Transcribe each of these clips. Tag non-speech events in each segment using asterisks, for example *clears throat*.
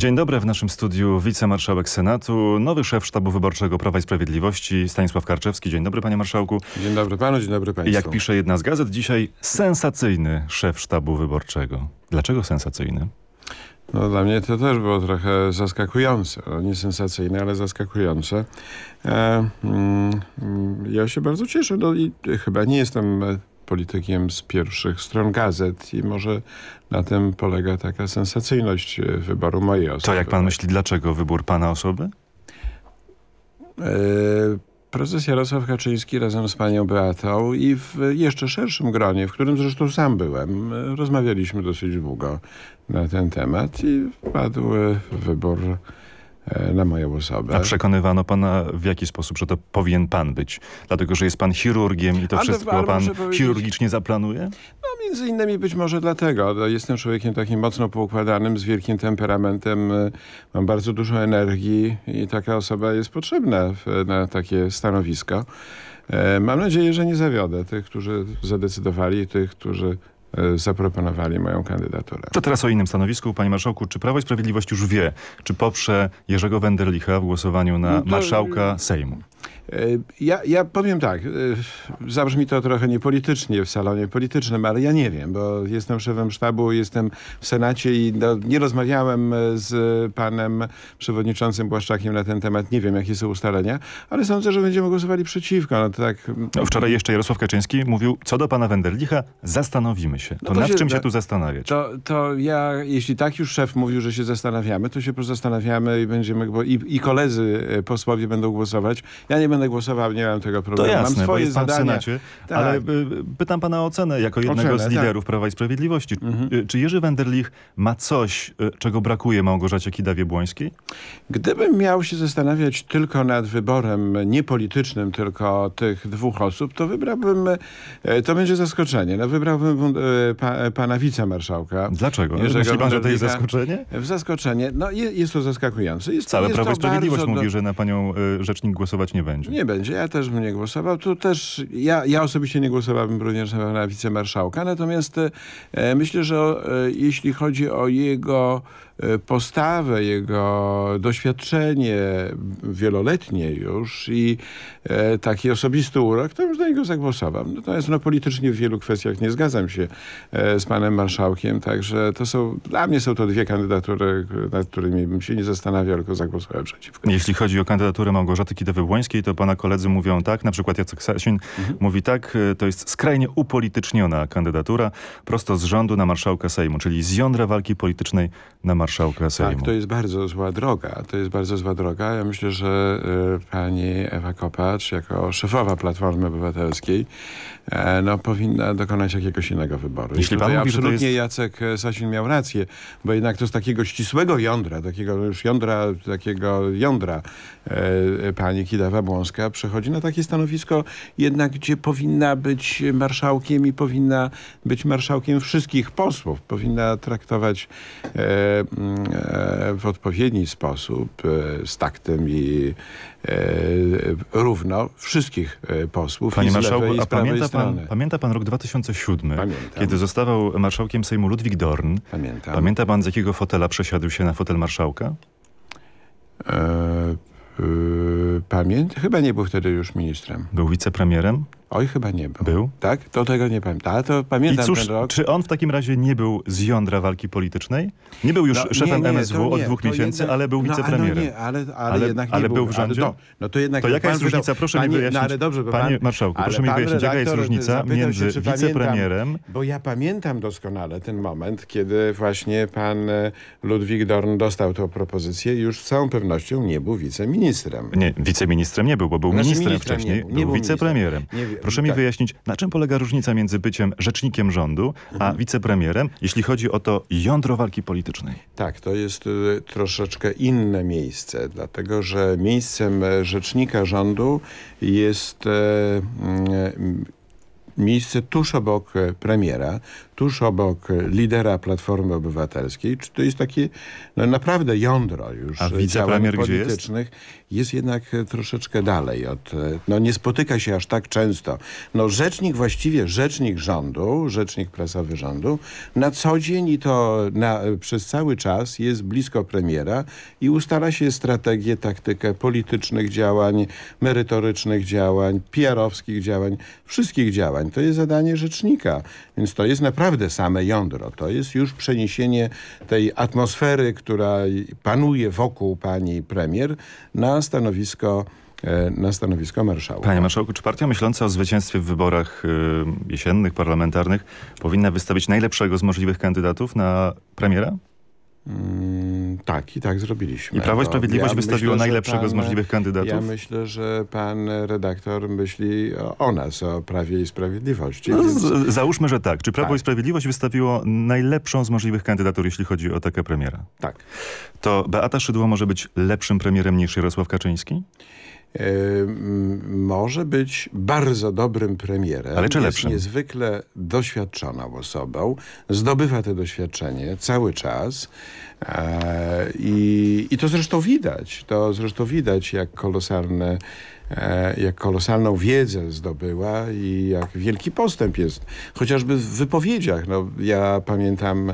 Dzień dobry, w naszym studiu wicemarszałek Senatu, nowy szef sztabu wyborczego Prawa i Sprawiedliwości, Stanisław Karczewski. Dzień dobry panie marszałku. Dzień dobry panu, dzień dobry państwu. Jak pisze jedna z gazet, dzisiaj sensacyjny szef sztabu wyborczego. Dlaczego sensacyjny? No, dla mnie to też było trochę zaskakujące. No, nie sensacyjne, ale zaskakujące. E, mm, ja się bardzo cieszę. No, i chyba nie jestem politykiem z pierwszych stron gazet i może na tym polega taka sensacyjność wyboru mojej osoby. To jak pan myśli, dlaczego wybór pana osoby? E, prezes Jarosław Kaczyński razem z panią Beatą i w jeszcze szerszym gronie, w którym zresztą sam byłem, rozmawialiśmy dosyć długo na ten temat i padł wybór E, na moją osobę. A przekonywano pana w jaki sposób, że to powinien pan być? Dlatego, że jest pan chirurgiem i to ale, wszystko ale pan chirurgicznie zaplanuje? No między innymi być może dlatego. No, jestem człowiekiem takim mocno poukładanym, z wielkim temperamentem. E, mam bardzo dużo energii i taka osoba jest potrzebna na takie stanowisko. E, mam nadzieję, że nie zawiodę tych, którzy zadecydowali, tych, którzy E, zaproponowali moją kandydaturę. To teraz o innym stanowisku. Panie Marszałku, czy Prawo i Sprawiedliwość już wie, czy poprze Jerzego Wenderlicha w głosowaniu na no to... marszałka Sejmu? E, ja, ja powiem tak, e, zabrzmi to trochę niepolitycznie w salonie politycznym, ale ja nie wiem, bo jestem szefem sztabu, jestem w Senacie i no, nie rozmawiałem z panem przewodniczącym Błaszczakiem na ten temat. Nie wiem, jakie są ustalenia, ale sądzę, że będziemy głosowali przeciwko. No, tak... no, wczoraj jeszcze Jarosław Kaczyński mówił, co do pana Wenderlicha, zastanowimy się. To, no to nad się, czym się tu zastanawiać? To, to ja, jeśli tak już szef mówił, że się zastanawiamy, to się pozastanawiamy i będziemy, bo i, i koledzy e, posłowie będą głosować. Ja nie będę głosował, nie mam tego problemu. To jasne, mam swoje pan zadania. w Senacie, tak. ale y, pytam pana o ocenę jako jednego ocenę, z tak. liderów tak. Prawa i Sprawiedliwości. Mhm. Czy Jerzy Wenderlich ma coś, y, czego brakuje Małgorzacie Kidawie-Błońskiej? Gdybym miał się zastanawiać tylko nad wyborem niepolitycznym, tylko tych dwóch osób, to wybrałbym, to będzie zaskoczenie, no wybrałbym pa, pana wicemarszałka. Dlaczego? Myśli pan, że to jest zaskoczenie? W zaskoczenie. No jest to zaskakujące. Jest Całe jest Prawo i Sprawiedliwość mówi, do... że na panią y, rzecznik głosować nie będzie. Nie będzie. Ja też bym nie głosował. Tu też, ja, ja osobiście nie głosowałbym również na wicemarszałka. Natomiast e, myślę, że e, jeśli chodzi o jego E, postawę, jego doświadczenie wieloletnie już i e, taki osobisty urok, to już na niego zagłosował. Natomiast no, politycznie w wielu kwestiach nie zgadzam się e, z panem marszałkiem, także to są, dla mnie są to dwie kandydatury, nad którymi bym się nie zastanawiał, tylko zagłosowałem przeciwko. Jeśli chodzi o kandydaturę Małgorzaty Kidawy-Błońskiej, to pana koledzy mówią tak, na przykład Jacek Sasin mhm. mówi tak, to jest skrajnie upolityczniona kandydatura prosto z rządu na marszałka Sejmu, czyli z jądra walki politycznej na marszałka marszałka Sejmu. Tak, to jest bardzo zła droga. To jest bardzo zła droga. Ja myślę, że y, pani Ewa Kopacz jako szefowa Platformy Obywatelskiej e, no, powinna dokonać jakiegoś innego wyboru. Jeśli pan mówi, absolutnie jest... Jacek Sasin miał rację, bo jednak to z takiego ścisłego jądra, takiego już jądra, takiego jądra e, pani Kidawa-Błąska przechodzi na takie stanowisko jednak, gdzie powinna być marszałkiem i powinna być marszałkiem wszystkich posłów. Powinna traktować e, E, w odpowiedni sposób, e, z taktem i e, równo wszystkich posłów Panie i marszałku, a pamięta pan, pamięta pan rok 2007, Pamiętam. kiedy zostawał marszałkiem Sejmu Ludwik Dorn? Pamiętam. Pamięta pan z jakiego fotela przesiadł się na fotel marszałka? E, pamiętam. Chyba nie był wtedy już ministrem. Był wicepremierem? Oj, chyba nie był. Był? Tak? To tego nie pamiętam. Ale to pamiętam I cóż, ten rok. czy on w takim razie nie był z jądra walki politycznej? Nie był już no, szefem nie, nie, MSW od dwóch miesięcy, jednak, ale był no, wicepremierem. No, nie, ale, ale, ale jednak nie ale był. był w rządzie? To, no to jednak... To jaka jest różnica? Proszę mi wyjaśnić. No, ale dobrze, panie pan, marszałku, proszę mi wyjaśnić, jaka jest różnica między się, wicepremierem... Pamiętam, bo ja pamiętam doskonale ten moment, kiedy właśnie pan e, Ludwik Dorn dostał tę propozycję i już z całą pewnością nie był wiceministrem. Nie, wiceministrem nie był, bo był znaczy, ministrem wcześniej. Był wicepremierem. Proszę mi tak. wyjaśnić, na czym polega różnica między byciem rzecznikiem rządu, a mhm. wicepremierem, jeśli chodzi o to jądro walki politycznej? Tak, to jest y, troszeczkę inne miejsce, dlatego że miejscem rzecznika rządu jest y, miejsce tuż obok premiera, tuż obok lidera Platformy Obywatelskiej. Czy to jest takie no, naprawdę jądro już A wicepremier politycznych? Jest? jest? jednak troszeczkę dalej od... No nie spotyka się aż tak często. No rzecznik, właściwie rzecznik rządu, rzecznik prasowy rządu, na co dzień i to na, przez cały czas jest blisko premiera i ustala się strategię, taktykę politycznych działań, merytorycznych działań, PR-owskich działań, wszystkich działań. To jest zadanie rzecznika. Więc to jest naprawdę same jądro. To jest już przeniesienie tej atmosfery, która panuje wokół pani premier na stanowisko e, na stanowisko marszałka. Panie marszałku, czy partia myśląca o zwycięstwie w wyborach y, jesiennych, parlamentarnych powinna wystawić najlepszego z możliwych kandydatów na premiera? Mm, tak, i tak zrobiliśmy. I Prawo i Sprawiedliwość ja wystawiło myślę, najlepszego pan, z możliwych kandydatów? Ja myślę, że pan redaktor myśli o, nas, o Prawie i Sprawiedliwości. No, więc... z, załóżmy, że tak. Czy Prawo tak. i Sprawiedliwość wystawiło najlepszą z możliwych kandydatur, jeśli chodzi o taką premiera? Tak. To Beata Szydło może być lepszym premierem niż Jarosław Kaczyński? Może być bardzo dobrym premierem. Ale czy jest lepszym? niezwykle doświadczoną osobą. Zdobywa to doświadczenie cały czas. E, I, I to zresztą widać. To zresztą widać, jak kolosalne jak kolosalną wiedzę zdobyła i jak wielki postęp jest. Chociażby w wypowiedziach. No, ja pamiętam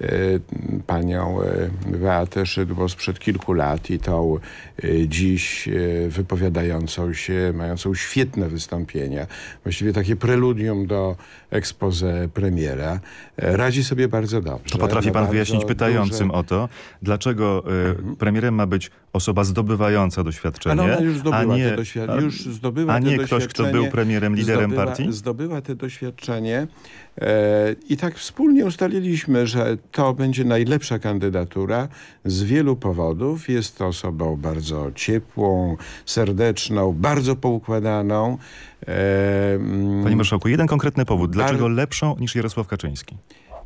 E, panią e, Beatę Szydło sprzed kilku lat i tą e, dziś wypowiadającą się, mającą świetne wystąpienia, właściwie takie preludium do expose premiera, radzi sobie bardzo dobrze. To potrafi pan wyjaśnić pytającym duże... o to, dlaczego premierem ma być osoba zdobywająca doświadczenie, Ale ona już zdobyła a nie, te doświadczenie. Już zdobyła a nie ktoś, kto był premierem, liderem zdobyła, partii? Zdobyła te doświadczenie i tak wspólnie ustaliliśmy, że to będzie najlepsza kandydatura z wielu powodów. Jest to osobą bardzo ciepłą, serdeczną, bardzo poukładaną. Panie Marszałku, jeden konkretny powód. Dlaczego lepszą niż Jarosław Kaczyński?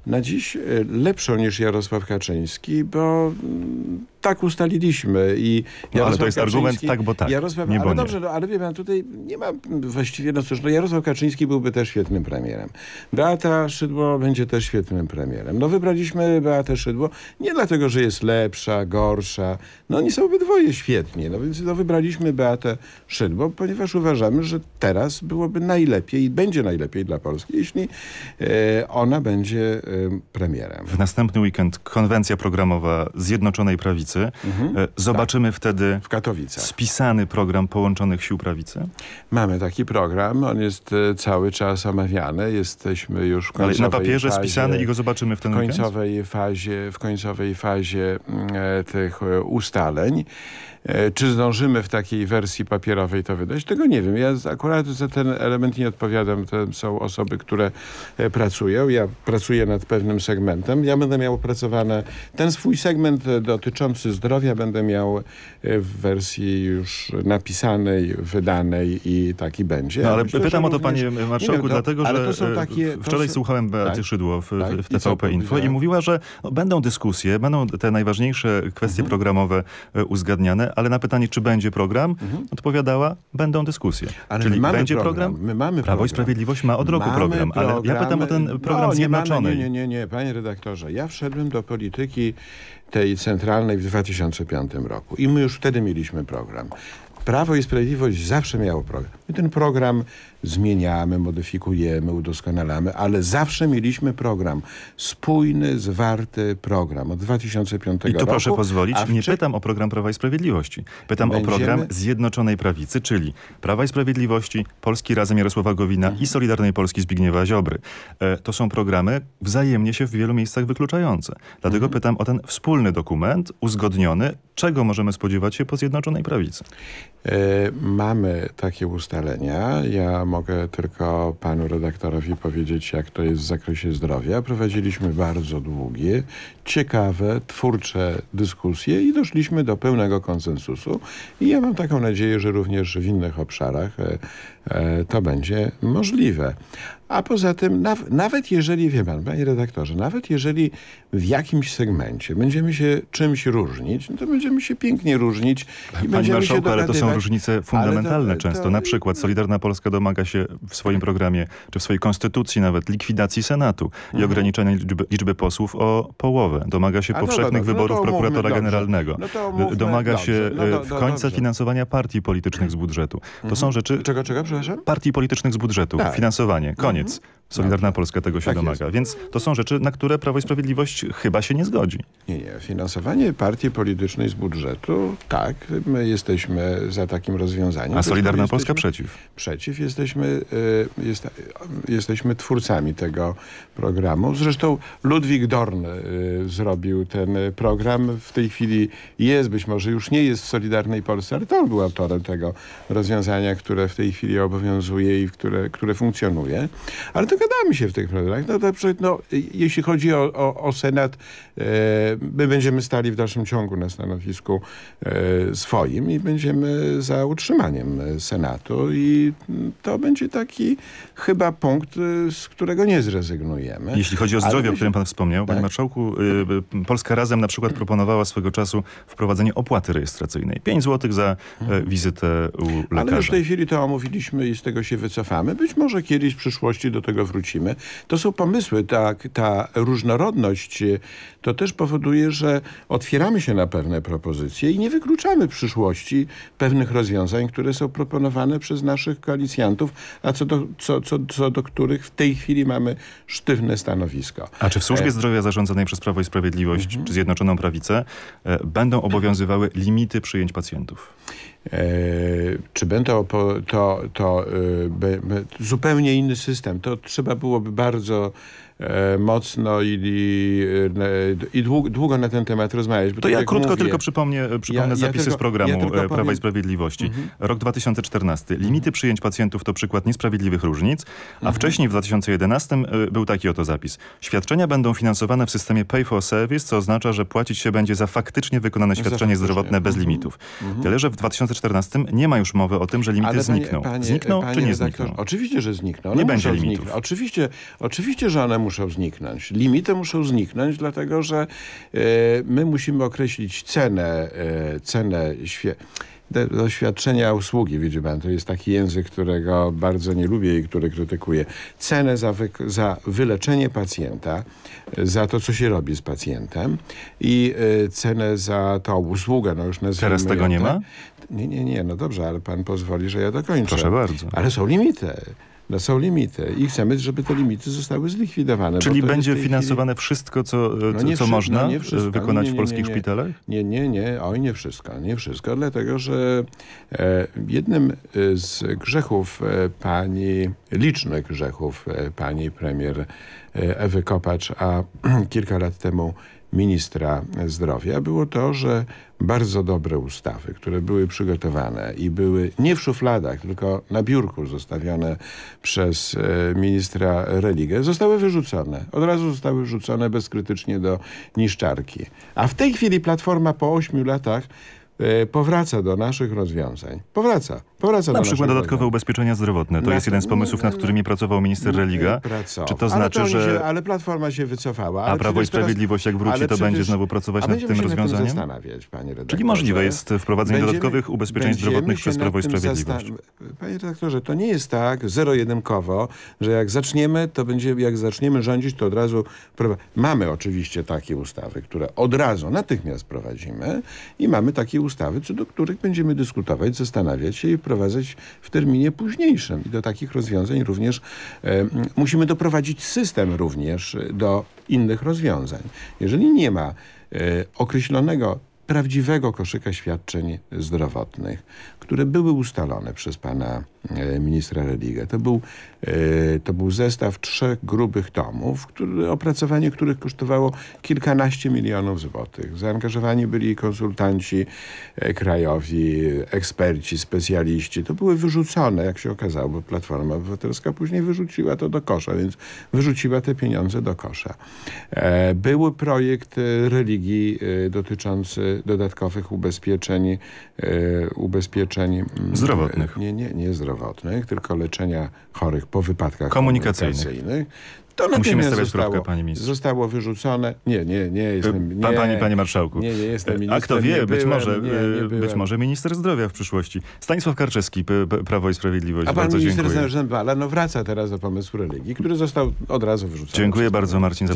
Na dziś e, lepszą niż Jarosław Kaczyński, bo mm, tak ustaliliśmy. I no, ale to jest argument tak, bo tak, Jarosław, nie ale dobrze, no, ale wie pan, tutaj nie ma właściwie, no cóż, no Jarosław Kaczyński byłby też świetnym premierem. Beata Szydło będzie też świetnym premierem. No wybraliśmy Beatę Szydło nie dlatego, że jest lepsza, gorsza. No oni są obydwoje świetnie. No więc no, wybraliśmy Beatę Szydło, ponieważ uważamy, że teraz byłoby najlepiej i będzie najlepiej dla Polski, jeśli e, ona będzie e, premierem. W następny weekend konwencja programowa Zjednoczonej Prawicy Mhm. E, zobaczymy tak. wtedy w Katowicach. spisany program Połączonych Sił Prawicy? Mamy taki program, on jest e, cały czas omawiany, jesteśmy już w końcowej Ale na papierze fazie, spisany i go zobaczymy w ten w końcowej fazie, W końcowej fazie mm, e, tych ustaleń. E, czy zdążymy w takiej wersji papierowej to wydać? Tego nie wiem. Ja akurat za ten element nie odpowiadam. To są osoby, które e, pracują. Ja pracuję nad pewnym segmentem. Ja będę miał opracowany ten swój segment e, dotyczący zdrowia będę miał w wersji już napisanej, wydanej i taki będzie. No, ale myślę, pytam o to panie marszałku, to, dlatego że takie, wczoraj są, słuchałem Beaty tak, Szydło w, tak, w TVP Info i mówiła, że no, będą dyskusje, będą te najważniejsze kwestie mhm. programowe uzgadniane, ale na pytanie, czy będzie program, mhm. odpowiadała, będą dyskusje. Ale Czyli będzie program? program? My mamy Prawo program. i Sprawiedliwość ma od roku program, program, ale ja pytam o ten program no, zjednoczony. Nie, nie, nie, nie, panie redaktorze. Ja wszedłem do polityki tej centralnej w 2005 roku i my już wtedy mieliśmy program. Prawo i Sprawiedliwość zawsze miało program. My ten program zmieniamy, modyfikujemy, udoskonalamy, ale zawsze mieliśmy program. Spójny, zwarty program od 2005 roku. I tu roku, proszę pozwolić, nie pytam o program Prawa i Sprawiedliwości. Pytam Będziemy... o program Zjednoczonej Prawicy, czyli Prawa i Sprawiedliwości, Polski Razem Jarosława Gowina mhm. i Solidarnej Polski Zbigniewa Ziobry. E, to są programy wzajemnie się w wielu miejscach wykluczające. Dlatego mhm. pytam o ten wspólny dokument, uzgodniony. Czego możemy spodziewać się po Zjednoczonej Prawicy? E, mamy takie ustalenia. Ja mogę tylko panu redaktorowi powiedzieć, jak to jest w zakresie zdrowia. Prowadziliśmy bardzo długie, ciekawe, twórcze dyskusje i doszliśmy do pełnego konsensusu. I ja mam taką nadzieję, że również w innych obszarach e, e, to będzie możliwe. A poza tym, naw nawet jeżeli, wie pan, panie redaktorze, nawet jeżeli w jakimś segmencie będziemy się czymś różnić, no to będziemy się pięknie różnić i Panie będziemy się to są różnice fundamentalne to, często. To... Na przykład Solidarna Polska domaga się w swoim programie, czy w swojej konstytucji nawet likwidacji Senatu i mhm. ograniczenia liczby, liczby, posłów o połowę. Domaga się powszechnych no wyborów prokuratora generalnego. domaga się w końca finansowania partii politycznych z budżetu. To mhm. są rzeczy... Czego, czego, przepraszam? Partii politycznych z budżetu. Tak. Finansowanie. Koniec. Mhm. Solidarna Polska tego się tak domaga. Jest. Więc to są rzeczy, na które Prawo i Sprawiedliwość chyba się nie zgodzi. Nie, nie. Finansowanie partii politycznej z budżetu, tak. My jesteśmy za takim rozwiązaniem. A Solidarna Polska przeciw. Przeciw. Jesteśmy, y, jest, jesteśmy twórcami tego programu. Zresztą Ludwik Dorn y, zrobił ten program. W tej chwili jest, być może już nie jest w Solidarnej Polsce, ale to on był autorem tego rozwiązania, które w tej chwili obowiązuje i które, które funkcjonuje. Ale to dogadamy się w tych problemach. No, dobrze, no, jeśli chodzi o, o, o Senat, my będziemy stali w dalszym ciągu na stanowisku swoim i będziemy za utrzymaniem Senatu i to będzie taki chyba punkt, e, z którego nie zrezygnujemy. Jeśli chodzi o zdrowie, o którym pan wspomniał, tak? panie marszałku, y, Polska Razem na przykład proponowała swego czasu wprowadzenie opłaty rejestracyjnej. 5 zł za mhm. wizytę u lekarza. Ale już w tej chwili to omówiliśmy i z tego się wycofamy. Być może kiedyś w przyszłości do tego wrócimy. To są pomysły, ta, ta różnorodność e, to też powoduje, że otwieramy się na pewne propozycje i nie wykluczamy w przyszłości pewnych rozwiązań, które są proponowane przez naszych koalicjantów, a co do, co, co, co do których w tej chwili mamy sztywne stanowisko. A czy w służbie e, zdrowia zarządzanej przez Prawo i Sprawiedliwość mhm. czy Zjednoczoną Prawicę e, będą obowiązywały limity przyjęć pacjentów? E, czy będą to, to, to e, zupełnie inny system. To trzeba byłoby bardzo mocno i, i długo, długo, na ten temat rozmawiać. to ja tak krótko mówię, tylko przypomnę, przypomnę ja, zapisy ja tylko, z programu ja Prawa powiem... i Sprawiedliwości. Mhm. Rok 2014. Limity przyjęć pacjentów to przykład niesprawiedliwych różnic, a mhm. wcześniej w 2011 e, był taki oto zapis. Świadczenia będą finansowane w systemie pay for service, co oznacza, że płacić się będzie za faktycznie wykonane świadczenie zdrowotne bez mhm. limitów. Mhm. Tyle, że w 2014 nie ma już mowy o tym, że limity Ale znikną. Panie, znikną panie czy nie znikną? Oczywiście, że znikną. One nie będzie limitów. Oczywiście, oczywiście, że one muszą zniknąć. Limity muszą zniknąć, dlatego że e, my musimy określić cenę, e, cenę doświadczenia usługi, widzi pan, to jest taki język, którego bardzo nie lubię i który krytykuję. Cenę za, wy, za wyleczenie pacjenta, za to, co się robi z pacjentem i y, cenę za tą usługę, no już nazwijmy Teraz tego nie ma? Nie, nie, nie, no dobrze, ale pan pozwoli, że ja dokończę. Proszę bardzo. Ale są limity. No są limity i chcemy, żeby te limity zostały zlikwidowane. Czyli będzie finansowane chwili... wszystko, co, no co, można no wszystko. wykonać nie, nie, nie, w polskich szpitalach? Nie, nie, nie. Oj, nie wszystko. Nie wszystko, dlatego że e, jednym e, z grzechów e, pani, licznych grzechów e, pani premier e, Ewy Kopacz, a *clears throat* kilka lat temu ministra zdrowia było to, że bardzo dobre ustawy, które były przygotowane i były nie w szufladach, tylko na biurku zostawione przez e, ministra Religę, zostały wyrzucone. Od razu zostały wrzucone bezkrytycznie do niszczarki. A w tej chwili Platforma po ośmiu latach E, powraca do naszych rozwiązań. Powraca. Powraca Na przykład dodatkowe ubezpieczenia zdrowotne. To na jest jeden z pomysłów, nad którymi pracował minister Religa. Pracował. Czy to znaczy, to że... Się, ale Platforma się wycofała. A Prawo i Sprawiedliwość jak wróci, to przecież... będzie znowu pracować nad tym rozwiązaniem? Czyli możliwe jest wprowadzenie będziemy, dodatkowych ubezpieczeń zdrowotnych przez Prawo i Sprawiedliwość. Panie redaktorze, to nie jest tak zero-jedynkowo, że jak zaczniemy, to będzie, jak zaczniemy rządzić, to od razu... Mamy oczywiście takie ustawy, które od razu, natychmiast prowadzimy i mamy takie ustawy, ustawy, co do których będziemy dyskutować, zastanawiać się i wprowadzać w terminie późniejszym. I do takich rozwiązań również e, musimy doprowadzić system również do innych rozwiązań. Jeżeli nie ma e, określonego prawdziwego koszyka świadczeń zdrowotnych, które były ustalone przez pana e, ministra Religę. To był, e, to był zestaw trzech grubych tomów, który, opracowanie których kosztowało kilkanaście milionów złotych. Zaangażowani byli konsultanci e, krajowi, eksperci, specjaliści. To były wyrzucone, jak się okazało, bo Platforma Obywatelska później wyrzuciła to do kosza, więc wyrzuciła te pieniądze do kosza. Były projekt religii dotyczący dodatkowych ubezpieczeń, ubezpieczeń leczeń mm, zdrowotnych. Nie, nie, nie zdrowotnych, tylko leczenia chorych po wypadkach komunikacyjnych. komunikacyjnych. To Musimy stawiać zostało, kropkę, panie ministrze. Zostało wyrzucone. Nie, nie, nie jestem. Nie, panie, panie marszałku. Nie, nie jestem A ministrem. kto wie, nie być, byłem, może, nie, e, być byłem. może minister zdrowia w przyszłości. Stanisław Karczewski, Prawo i Sprawiedliwość. A pan bardzo minister dziękuję. Zembala no wraca teraz do pomysłu religii, który został od razu wyrzucony. Dziękuję bardzo Marcin za